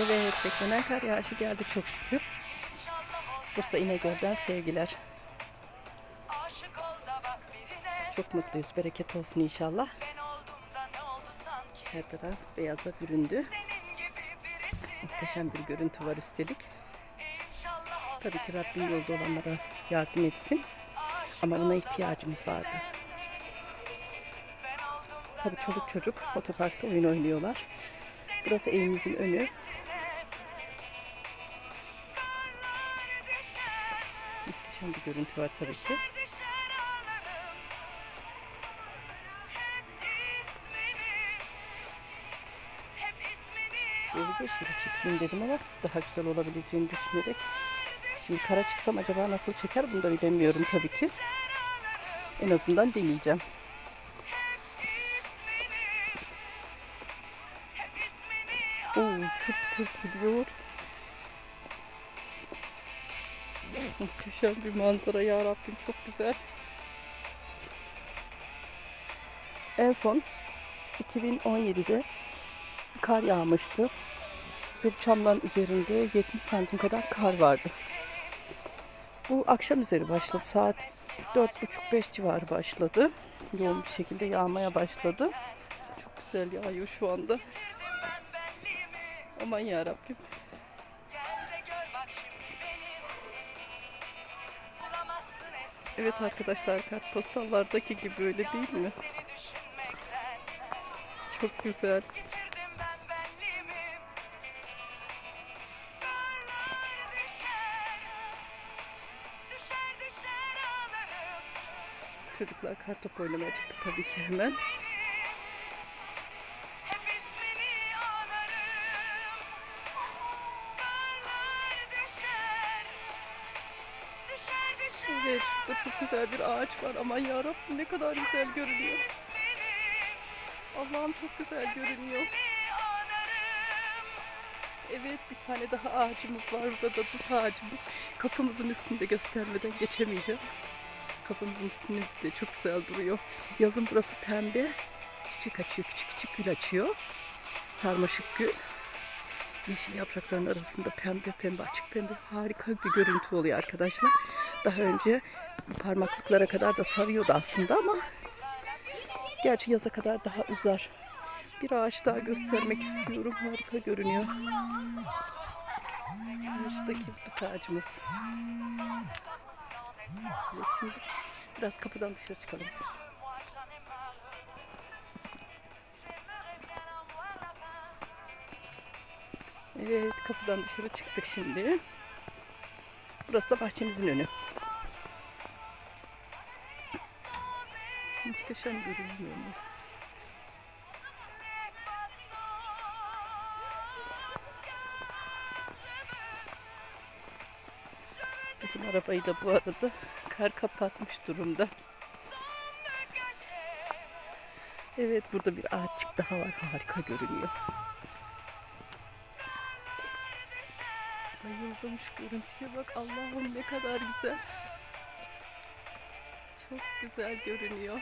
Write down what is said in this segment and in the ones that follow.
Evet beklenen kar yağışı geldi çok şükür. Bursa İnegöl'den sevgiler. Çok mutluyuz. Bereket olsun inşallah. Her taraf beyaza büründü. Muhteşem bir görüntü var üstelik. Tabii ki Rabbim yolda olanlara yardım etsin. Ama buna ihtiyacımız vardı. Tabii çoluk çocuk otoparkta oyun oynuyorlar. Burası evimizin önü. Muhteşem bir görüntü var tabii ki. Evi de şöyle çekeyim dedim ama daha güzel olabileceğini düşünerek. Şimdi kara çıksam acaba nasıl çeker bunu da bilemiyorum tabii ki. En azından deneyeceğim. Oo, kırt kırt gidiyor. Muhteşem bir manzara ya Rabbim çok güzel. En son 2017'de kar yağmıştı. Ve çamların üzerinde 70 santim kadar kar vardı. Bu akşam üzeri başladı. Saat 4.30-5 civarı başladı. Yoğun bir şekilde yağmaya başladı. Çok güzel yağıyor şu anda. Aman ya Evet arkadaşlar kartpostallardaki gibi öyle değil mi? Çok güzel. Çocuklar kartop oynamaya çıktı tabii ki hemen. Çok güzel bir ağaç var. Aman ya Rabbim ne kadar güzel görünüyor. Allah'ım çok güzel görünüyor. Evet bir tane daha ağacımız var. Burada dut ağacımız. Kapımızın üstünde göstermeden geçemeyeceğim. Kapımızın üstünde de çok güzel duruyor. Yazın burası pembe. Çiçek açıyor. Küçük küçük gül açıyor. Sarmaşık gül. Yeşil yaprakların arasında pembe pembe açık pembe harika bir görüntü oluyor arkadaşlar. Daha önce parmaklıklara kadar da sarıyordu aslında ama gerçi yaza kadar daha uzar. Bir ağaç daha göstermek istiyorum. Harika görünüyor. Karşıdaki dut ağacımız. Evet, şimdi biraz kapıdan dışarı çıkalım. Evet kapıdan dışarı çıktık şimdi. Burası da bahçemizin önü. Muhteşem görünüyor? Bizim arabayı da bu arada kar kapatmış durumda. Evet burada bir ağaççık daha var. Harika görünüyor. Bayıldım şu görüntüye bak. Allah'ım ne kadar güzel. Çok güzel görünüyor.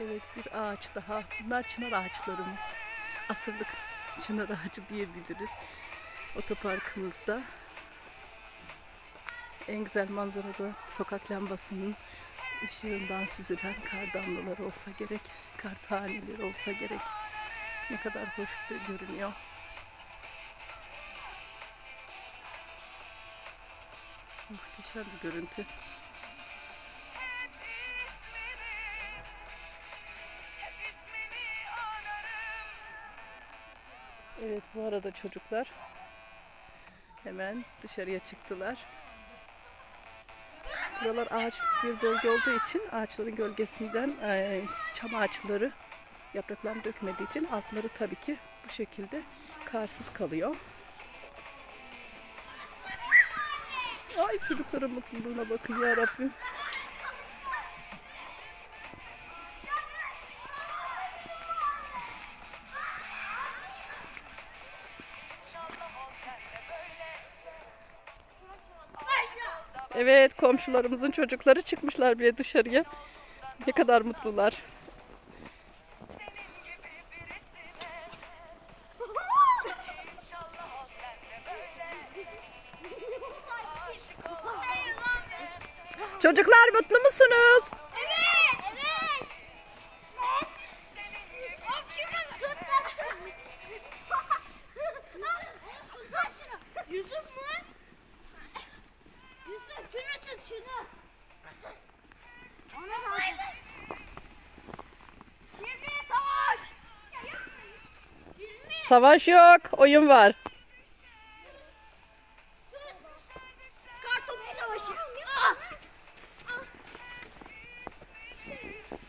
Evet bir ağaç daha. Bunlar çınar ağaçlarımız. Asırlık çınar ağacı diyebiliriz. Otoparkımızda. En güzel manzarada sokak lambasının ışığından süzülen kar damlaları olsa gerek. Kar taneleri olsa gerek. Ne kadar hoş de görünüyor. Muhteşem bir görüntü. Evet bu arada çocuklar hemen dışarıya çıktılar. Buralar ağaçlık bir bölge olduğu için ağaçların gölgesinden eee, çam ağaçları yapraklarını dökmediği için altları tabii ki bu şekilde karsız kalıyor. Ay çocukların mutluluğuna bakın ya Rabbim. Evet komşularımızın çocukları çıkmışlar bile dışarıya. Ne kadar mutlular. Çocuklar mutlu musunuz? Savaş yok, oyun var. Kartopu savaşı. Ah.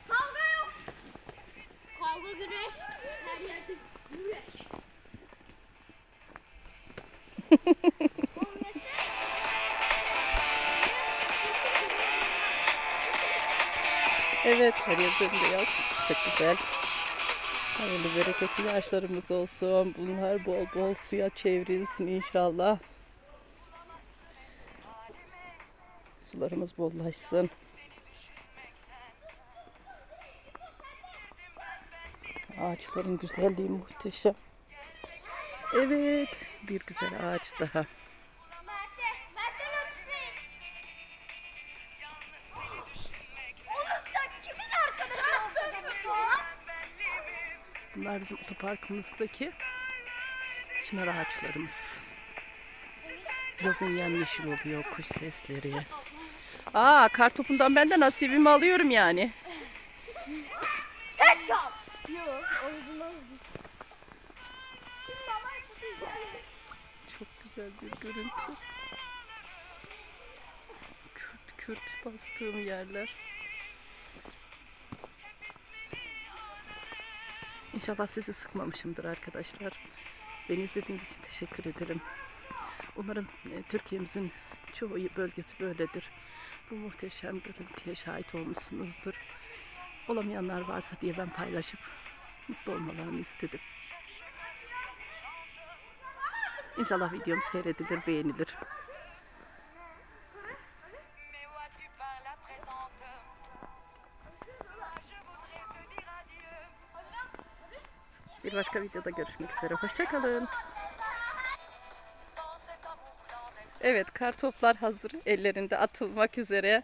Kavga yok. Kavga güreş. Her yerde güreş. Evet, her yer beyaz. Çok güzel. Hayırlı bereketli yaşlarımız olsun. Bunlar bol bol suya çevrilsin inşallah. Sularımız bollaşsın. Ağaçların güzelliği muhteşem. Evet, bir güzel ağaç daha. Bunlar bizim otoparkımızdaki çınar ağaçlarımız. Yazın yemyeşil oluyor, kuş sesleri. Aa, kartopundan ben de nasibimi alıyorum yani. Çok güzel bir görüntü. Kürt kürt bastığım yerler. İnşallah sizi sıkmamışımdır arkadaşlar. Beni izlediğiniz için teşekkür ederim. Umarım e, Türkiye'mizin çoğu bölgesi böyledir. Bu muhteşem görüntüye şahit olmuşsunuzdur. Olamayanlar varsa diye ben paylaşıp mutlu olmalarını istedim. İnşallah videom seyredilir, beğenilir. Bir başka videoda görüşmek üzere. Hoşçakalın. Evet, kartoplar hazır. Ellerinde atılmak üzere.